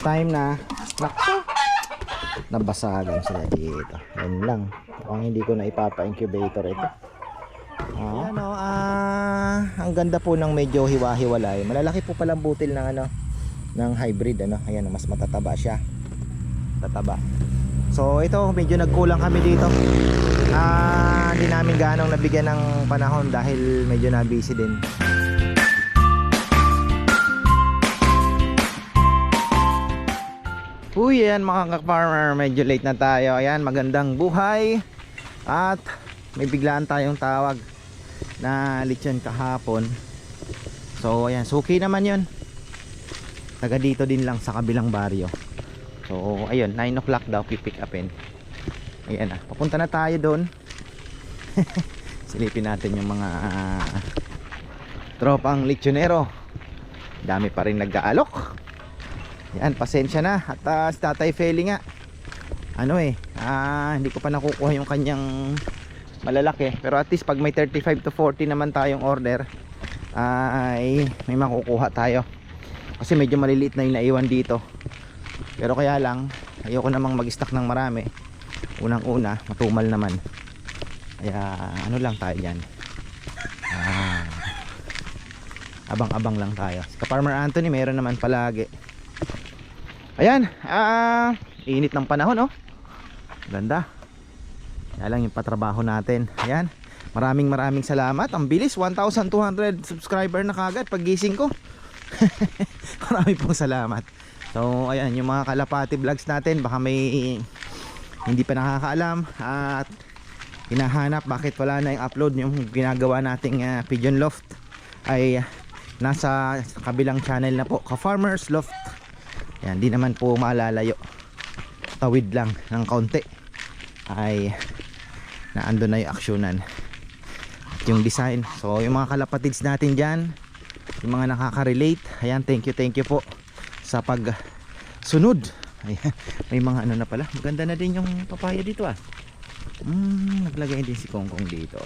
Time na, naku, nabasagan sila dito. Yan lang. Mukhang hindi ko na ipapa-incubator ito. Ah, ano, ah, ang ganda po ng medyo hiwa-hiwalay. Malalaki po palang butil ng ano, ng hybrid ano. Ayan, mas matataba siya. Tataba. So ito, medyo nagkulang kami dito. Ah, hindi namin ganong nabigyan ng panahon dahil medyo na busy din. Uy, ayan mga ka-farmer, medyo late na tayo. Ayan, magandang buhay. At may biglaan tayong tawag na lechon kahapon. So, ayan, suki naman yun. Taga dito din lang sa kabilang baryo. So, ayun, 9 o'clock daw pipick upin. Ayan na, papunta na tayo doon. Silipin natin yung mga ah, tropang lechonero. Dami pa rin nag-aalok. Yan, pasensya na. At ah, si Tatay Feli nga. Ano eh, ah, hindi ko pa nakukuha yung kanyang malalaki. Pero at least pag may 35 to 40 naman tayong order, ay may makukuha tayo. Kasi medyo maliliit na yung naiwan dito. Pero kaya lang, ayoko namang mag-stock ng marami. Unang-una, matumal naman. Kaya ano lang tayo dyan. Ah, abang-abang lang tayo. Si Farmer Anthony meron naman palagi. Ayan, ah, init ng panahon, oh. Ganda. Kaya lang yung patrabaho natin. Ayan. Maraming maraming salamat. Ang bilis, 1,200 subscriber na kagad paggising ko. Maraming pong salamat. So, ayan, yung mga kalapati vlogs natin, baka may hindi pa nakakaalam at hinahanap bakit wala na yung upload yung ginagawa nating ah, Pigeon Loft ay nasa kabilang channel na po, Ka-Farmers Loft. Yan, di naman po maalalayo. Tawid lang ng kaunti. Ay naando na yung aksyonan. At yung design. So, yung mga kalapatids natin dyan, yung mga nakaka-relate, ayan, thank you, thank you po sa pag sunod. Ayan, may mga ano na pala. Maganda na din yung papaya dito ah. Mm, naglagay din si Kongkong dito.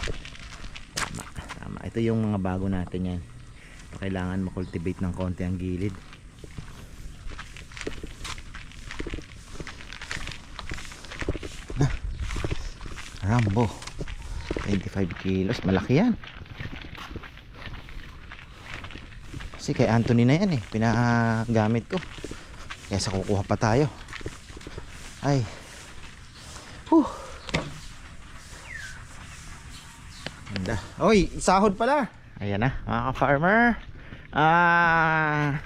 Tama, tama. Ito yung mga bago natin yan. Kailangan makultivate ng konti ang gilid. Rambo. 25 kilos. Malaki yan. Kasi kay Anthony na yan eh. Pinagamit ko. Kaya sa kukuha pa tayo. Ay. Whew. ganda. Oy sahod pala. Ayan na mga ka-farmer. Ah.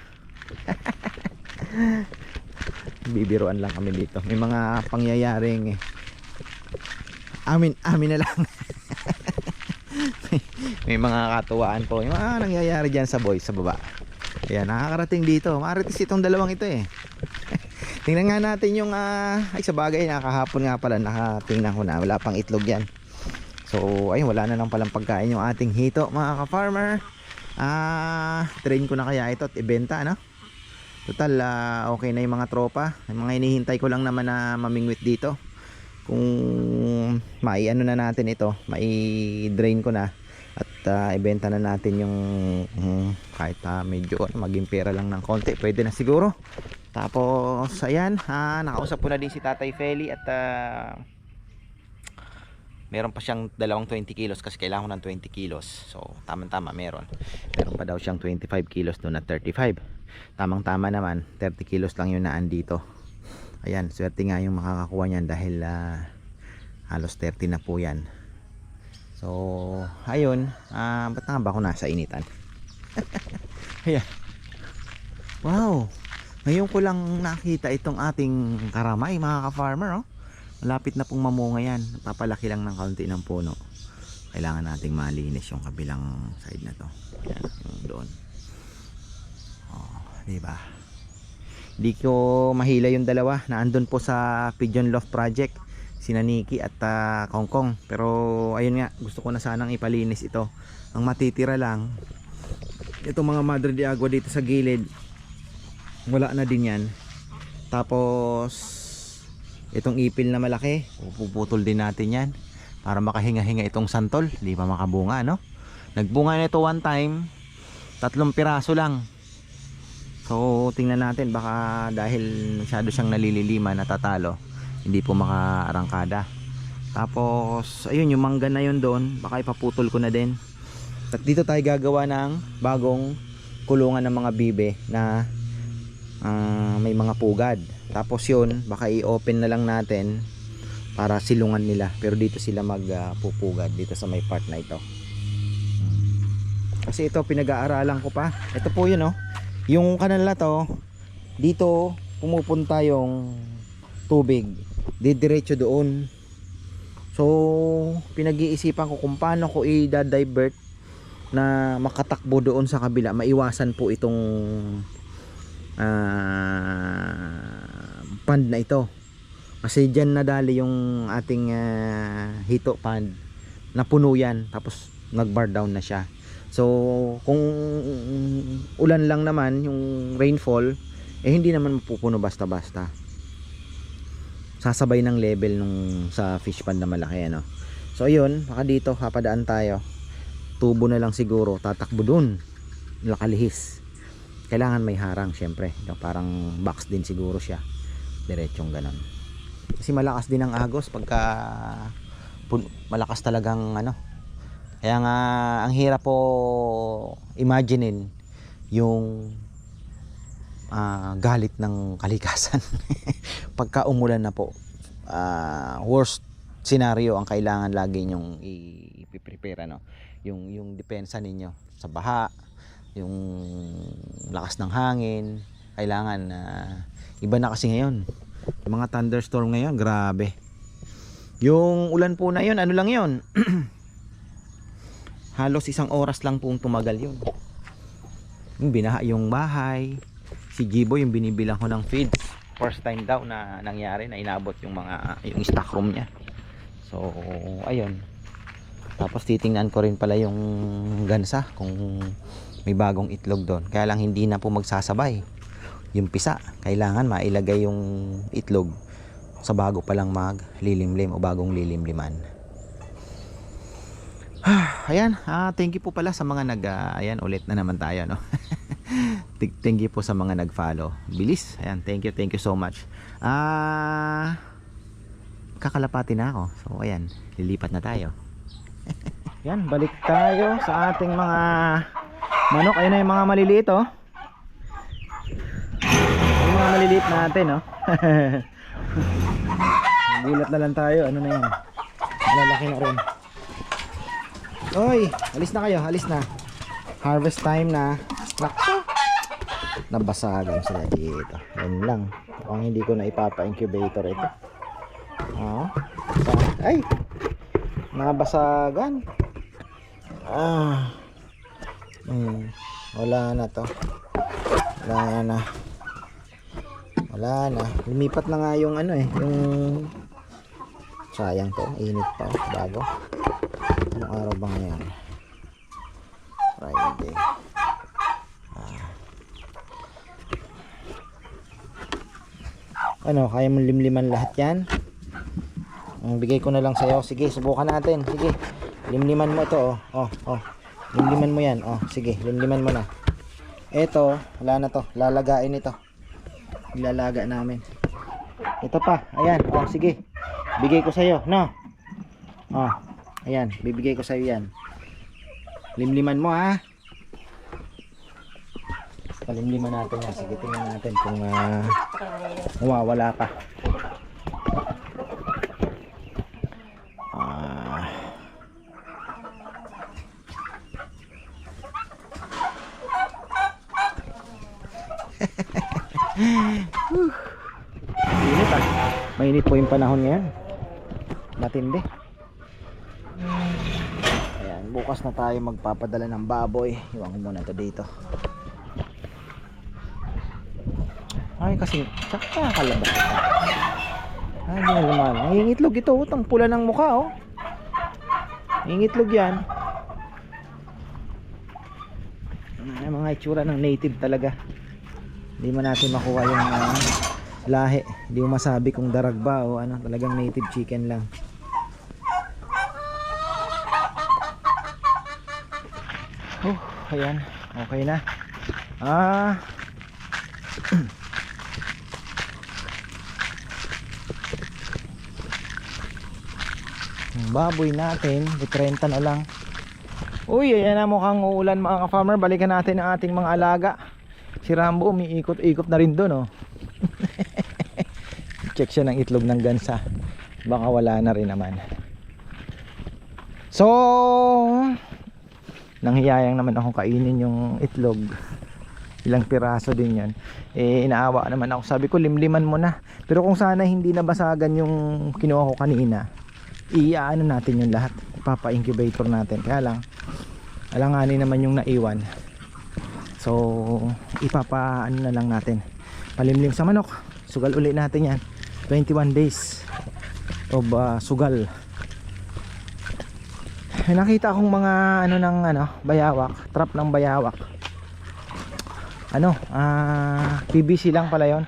Bibiruan lang kami dito. May mga pangyayaring eh amin amin na lang. May, may mga katuwaan po. Yung mga nangyayari dyan sa boys sa baba. Ayan nakakarating dito. Maritis itong dalawang ito eh. Tingnan nga natin yung ah, ay sa bagay nakahapon nga pala. Nakatingnan ko na. Wala pang itlog yan. So ayun wala na lang palang pagkain yung ating hito mga ka-farmer. Ah train ko na kaya ito at ibenta no total ah, okay na yung mga tropa. Yung mga hinihintay ko lang naman na mamingwit dito kung mai ano na natin ito mai drain ko na at ah, ibenta na natin yung mm, kahit ah, medyo ano, maging pera lang ng konti pwede na siguro. Tapos ayan ah, nakausap ko na din si Tatay Feli at ah, meron pa siyang dalawang 20 kilos kasi kailangan ko ng 20 kilos. So tamang tama meron. Meron pa daw siyang 25 kilos doon at 35 tamang tama naman 30 kilos lang yung naan dito ayan swerte nga yung makakakuha niyan dahil ah, halos 30 na po yan. So ayun ah ba't nga ba ako nasa initan? Ayan. Wow! Ngayon ko lang nakita itong ating karamay mga ka-farmer oh. malapit na pong mamunga yan. Papalaki lang ng kaunti ng puno. Kailangan nating malinis yung kabilang side na to. Yan yung doon. Oh, diba di ko mahila yung dalawa. Na andun po sa Pigeon Loft Project sina Nikki at uh, Kongkong. Pero ayun nga gusto ko na sanang ipalinis ito. Ang matitira lang itong mga Madre de Agua dito sa gilid wala na din yan. Tapos itong ipil na malaki puputol din natin yan para makahinga-hinga itong santol. Di pa makabunga no? Nagbunga na ito one time tatlong piraso lang So tingnan natin baka dahil masyado siyang nalililima natatalo hindi po makaarangkada. Tapos ayun yung mangga na yun doon baka ipaputol ko na din. At dito tayo gagawa ng bagong kulungan ng mga bibe na ah, may mga pugad. Tapos yun baka i-open na lang natin para silungan nila. Pero dito sila magpupugad dito sa may part na ito. Kasi ito pinag-aaralan ko pa. Ito po yun oh. Yung kanal na to, dito pumupunta yung tubig. Didiretso doon. So, pinag-iisipan ko kung paano ko i-divert na makatakbo doon sa kabila. Maiwasan po itong ah, pond na ito. Kasi dyan nadali yung ating ah, hito pond. Napuno yan. Tapos nag-bar down na siya. So, kung ulan lang naman, yung rainfall, eh hindi naman mapupuno basta-basta. Sasabay ng level nung sa fish pond na malaki, ano. So, ayun, baka dito, kapadaan tayo. Tubo na lang siguro, tatakbo dun. Lakalihis. Kailangan may harang, syempre. Parang box din siguro siya. Diretsong ganon. Kasi malakas din ang agos pagka malakas talagang ano, kaya nga ang hirap po imaginein yung ah, galit ng kalikasan pagka umulan na po. Ah, worst scenario ang kailangan lagi nyong i- i-prepare ano, yung yung depensa ninyo sa baha, yung lakas ng hangin, kailangan na iba na kasi ngayon. Yung mga thunderstorm ngayon, grabe. Yung ulan po na yun, ano lang yun? halos isang oras lang pong tumagal yun. Yung binaha yung bahay. Si Gibo yung binibilang ko ng feeds. First time daw na nangyari na inabot yung mga yung stock room niya. So ayun. Tapos titingnan ko rin pala yung gansa kung may bagong itlog doon. Kaya lang hindi na po magsasabay. Yung pisa kailangan mailagay yung itlog sa bago palang maglilimlim o bagong lilimliman ayan, ah, thank you po pala sa mga nag, ah, ayan, ulit na naman tayo, no? Thank- you po sa mga nag-follow. Bilis, ayan, thank you, thank you so much. Ah, kakalapati na ako. So, ayan, lilipat na tayo. yan, balik tayo sa ating mga manok. Ayun na yung mga maliliit, oh. Yung mga maliliit natin, oh. Gulat na lang tayo, ano na yan. Malalaki na rin. Oy, alis na kayo, alis na. Harvest time na. Nakto. Nabasagan sila dito. Yan lang. Mukhang hindi ko na ipapa-incubator ito. Oh. Sa- Ay! Nabasagan. Ah. Hmm. Wala na to. Wala na. Wala na. Lumipat na nga yung ano eh. Yung sayang to. Init pa. Bago. Anong araw ba ngayon? Friday. Ah. Ano, kaya mong limliman lahat yan? Ang bigay ko na lang sa'yo. Sige, subukan natin. Sige. Limliman mo ito, oh. Oh, oh. Limliman mo yan. Oh, sige. Limliman mo na. Ito, wala na to. Lalagain ito. Ilalaga namin. Ito pa. Ayan. Oh, sige. Bigay ko sa'yo. No? Oh. Ayan, bibigay ko sa iyo yan. Limliman mo ha. Palimliman natin yan. Sige, tingnan natin kung uh, mawawala ka. Ah. Whew. Init ah. Mainit po yung panahon ngayon. Matindi. Ayan, bukas na tayo magpapadala ng baboy. Iwan ko muna to dito. Ay, kasi, tsaka kalabas ito. Ay, hindi na lumal. Nangingitlog ito, utang pula ng mukha, oh. Nangingitlog yan. Ay, mga itsura ng native talaga. Hindi mo natin makuha yung ah, lahi. Hindi mo masabi kung darag ba o ano, talagang native chicken lang. Ayan. Okay na. Ah, baboy natin, 30 na lang. Uy, ayan na mukhang uulan mga ka-farmer. Balikan natin ang ating mga alaga. Si Rambo umiikot-ikot na rin doon, oh. Check siya ng itlog ng gansa. Baka wala na rin naman. So, nanghiyayang naman akong kainin yung itlog. Ilang piraso din yan. Eh, inaawa naman ako. Sabi ko, limliman mo na. Pero kung sana hindi nabasagan yung kinuha ko kanina, iaano natin yung lahat. Papa-incubator natin. Kaya lang, alanganin naman yung naiwan. So, ipapa ano na lang natin. Palimlim sa manok. Sugal uli natin yan. 21 days of uh, sugal. May nakita akong mga ano ng ano, bayawak, trap ng bayawak. Ano, ah PVC lang pala 'yon.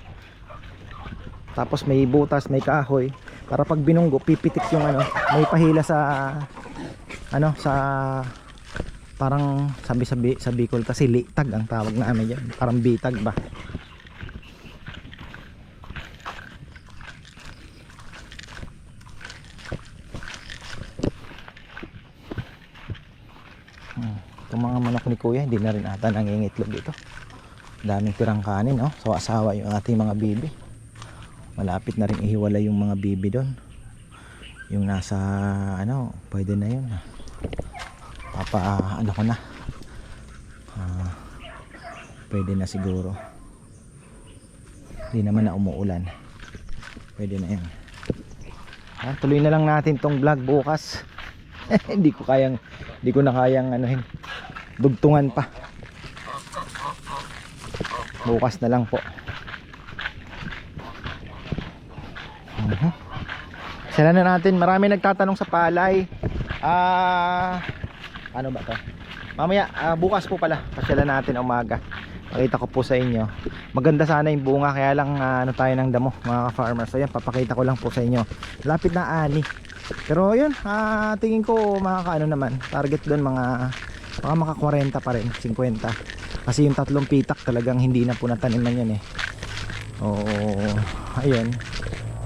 Tapos may butas, may kahoy para pag binunggo pipitik yung ano, may pahila sa ano sa parang sabi sabi sa Bicol kasi litag ang tawag namin yan parang bitag ba mga manok ni kuya hindi na rin ata nangingitlog ito daming tirang kanin oh. so asawa yung ating mga bibi. Malapit na rin ihiwalay yung mga bibi doon. Yung nasa ano pwede na yun. Papa ano ko na? Ah, pwede na siguro. Hindi naman na umuulan. Pwede na yun. Ah, tuloy na lang natin tong vlog bukas. Hindi ko kayang hindi ko na kayang anuhin dugtungan pa. Bukas na lang po. Uh na natin. Marami nagtatanong sa palay. Ah ano ba to? Mamaya ah, bukas po pala. Pasyalan natin umaga. Pakita ko po sa inyo. Maganda sana yung bunga kaya lang ah, ano tayo ng damo mga ka-farmers. So yan papakita ko lang po sa inyo. Lapit na ani. Pero yun ah, tingin ko makakaano naman. Target doon mga baka maka 40 pa rin 50 kasi yung tatlong pitak talagang hindi na po nataniman yan eh. Oo ayun.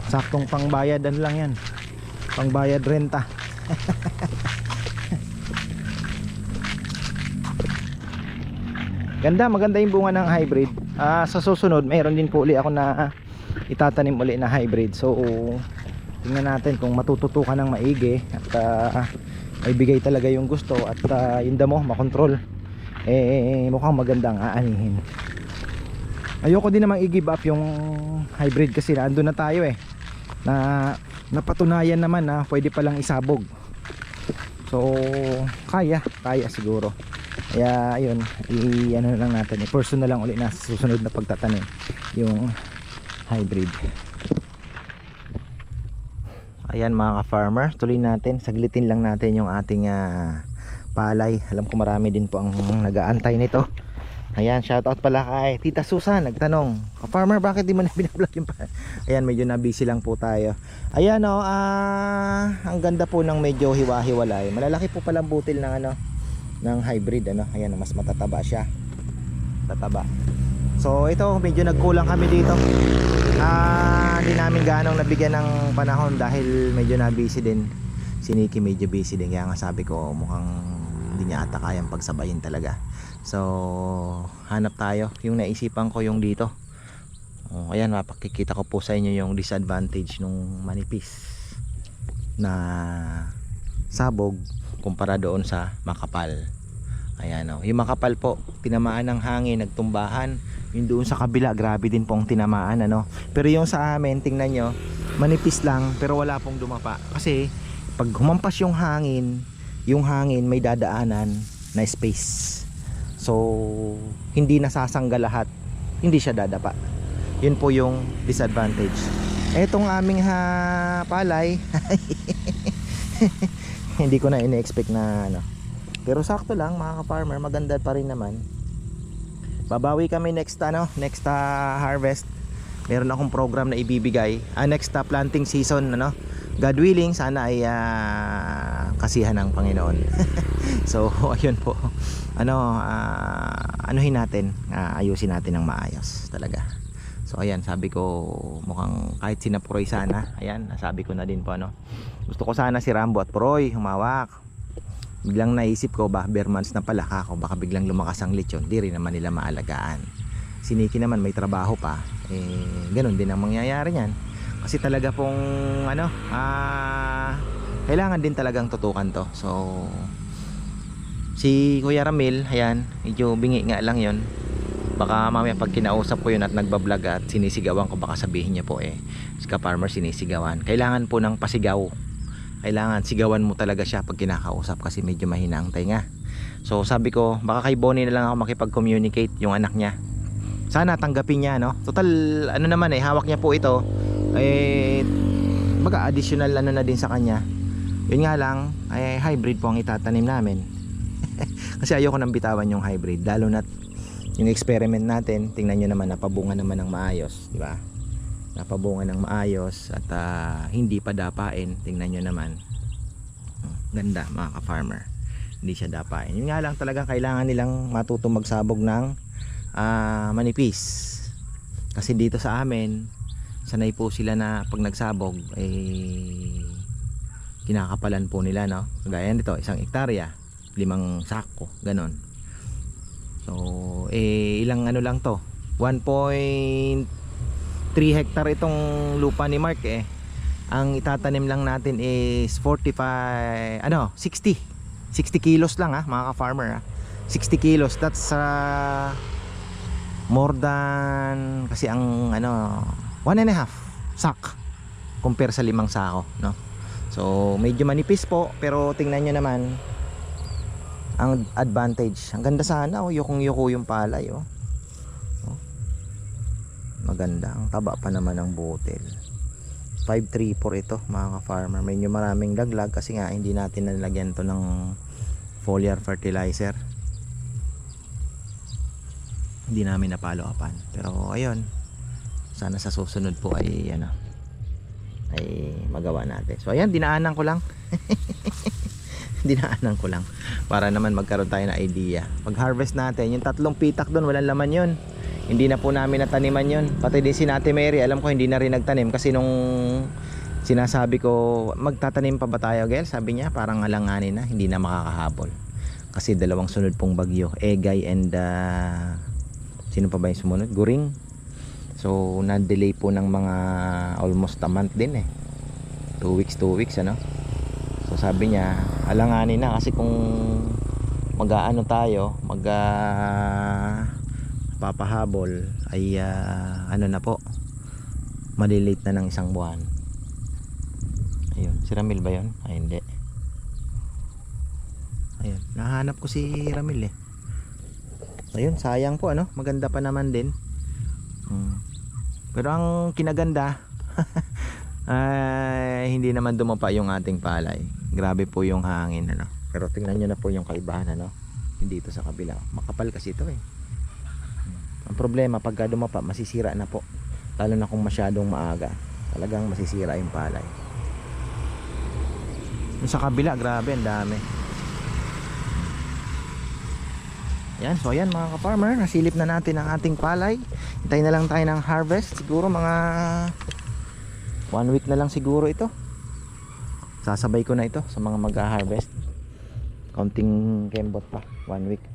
Saktong pangbayadan lang yan. Pangbayad renta. Ganda, maganda yung bunga ng hybrid. Ah, sa susunod, mayroon din po uli ako na itatanim uli na hybrid. So, tingnan natin kung matututukan ng maigi. At ah, maibigay talaga yung gusto at ah, yung damo makontrol. Eh, mukhang magandang aanihin. Ayoko din namang i-give up yung hybrid kasi naandun na tayo eh. Na napatunayan naman na pwede palang isabog. So, kaya, kaya siguro. Kaya ayun, i ano lang natin, i personal lang ulit na susunod na pagtatanim yung hybrid. Ayan mga ka-farmer, tuloy natin, saglitin lang natin yung ating ah, palay. Alam ko marami din po ang nag-aantay nito. Ayan, shoutout pala kay Tita Susan, nagtanong, ka-farmer bakit di mo na binablog yung palay? Ayan, medyo na busy lang po tayo. Ayan o, ah, ang ganda po ng medyo hiwa-hiwalay. Malalaki po palang butil ng ano, ng hybrid ano ayan mas matataba siya tataba so ito medyo nagkulang kami dito. Ah hindi namin ganong nabigyan ng panahon dahil medyo na busy din. Si Nikki medyo busy din kaya nga sabi ko mukhang hindi niya ata kayang pagsabayin talaga. So hanap tayo. Yung naisipan ko yung dito. Oh, ayan mapakikita ko po sa inyo yung disadvantage nung manipis na sabog kumpara doon sa makapal. Ayan o yung makapal po tinamaan ng hangin nagtumbahan yung doon sa kabila grabe din pong tinamaan ano? Pero yung sa amin tingnan nyo manipis lang pero wala pong dumapa. Kasi pag humampas yung hangin yung hangin may dadaanan na space. So hindi nasasangga lahat. Hindi siya dadapa. Yun po yung disadvantage. Etong aming ha palay hindi ko na ine-expect na ano. Pero sakto lang mga ka-farmer maganda pa rin naman babawi kami next ano next uh, harvest. Meron akong program na ibibigay. Ah, next uh, planting season ano. God willing sana ay uh, kasihan ng Panginoon. So ayun po. Ano uh, anuhin natin. Uh, ayusin natin ng maayos talaga. So ayan, sabi ko mukhang kahit sina Puroy sana. Ayan, nasabi ko na din po ano. Gusto ko sana si Rambo at Puroy humawak. Biglang naisip ko ba, bare na pala kako, baka biglang lumakas ang lechon, di rin naman nila maalagaan. Si Nikki naman may trabaho pa, eh ganun din ang mangyayari niyan. Kasi talaga pong ano, ah kailangan din talagang tutukan to. So si Kuya Ramil, ayan, medyo bingi nga lang 'yon. Baka mamaya pag kinausap ko yun at nagbablog at sinisigawan ko baka sabihin niya po eh si ka-farmer sinisigawan. Kailangan po ng pasigaw. Kailangan sigawan mo talaga siya pag kinakausap kasi medyo mahina ang tainga. So sabi ko baka kay Bonnie na lang ako makipag-communicate yung anak niya. Sana tanggapin niya no. Total ano naman eh hawak niya po ito. Eh baga additional ano na din sa kanya. Yun nga lang ay hybrid po ang itatanim namin. kasi ayoko nang bitawan yung hybrid lalo na yung experiment natin tingnan nyo naman napabunga naman ng maayos di ba napabunga ng maayos at ah, hindi pa dapain. Tingnan nyo naman. Ganda mga ka-farmer. Hindi siya dapain. Yun nga lang talagang kailangan nilang matuto magsabog ng ah, manipis. Kasi dito sa amin sanay po sila na pag nagsabog eh kinakapalan po nila no? Gaya nito isang ektarya limang sako ganon. So, eh, ilang ano lang to? 1.3 hectare itong lupa ni Mark eh. Ang itatanim lang natin is 45, ano, 60. 60 kilos lang ha, mga ka-farmer ha. 60 kilos, that's uh, more than, kasi ang ano, one and a half sack compare sa limang sako, no? So, medyo manipis po, pero tingnan nyo naman, ang advantage. Ang ganda sana oh, yukong yuko yung palay oh. Maganda, ang taba pa naman ng butil. 534 ito mga ka-farmer. Medyo maraming laglag kasi nga hindi natin nalagyan to ng foliar fertilizer. Hindi namin napalo upan. Pero ayun, sana sa susunod po ay ano ay magawa natin. So ayan, dinaanan ko lang. dinaanan ko lang para naman magkaroon tayo ng idea pag harvest natin yung tatlong pitak doon walang laman yun hindi na po namin nataniman yun. Pati din si Ate Mary alam ko hindi na rin nagtanim kasi nung sinasabi ko magtatanim pa ba tayo girl sabi niya parang alanganin na hindi na makakahabol. Kasi dalawang sunod pong bagyo Egay and uh, sino pa ba yung sumunod? Guring. So na-delay po ng mga almost a month din eh. 2 weeks 2 weeks ano? So sabi niya, alanganin na kasi kung mag-aano tayo, mag ah, papahabol ay ah, ano na po. Malilate na ng isang buwan. Ayun, si Ramil ba 'yon? Ay hindi. Ayun, nahanap ko si Ramil eh. Ayun, sayang po ano, maganda pa naman din. Hmm. Pero ang kinaganda ay hindi naman dumapa yung ating palay grabe po yung hangin ano pero tingnan nyo na po yung kaibahan ano dito sa kabila makapal kasi ito eh ang problema pagka dumapa masisira na po. Lalo na kung masyadong maaga. Talagang masisira yung palay. Sa kabila grabe ang dami. Yan so yan mga ka-farmer nasilip na natin ang ating palay. Hintay na lang tayo ng harvest. Siguro mga one week na lang siguro ito. Sasabay ko na ito sa mga mag-harvest. Konting kembot pa one week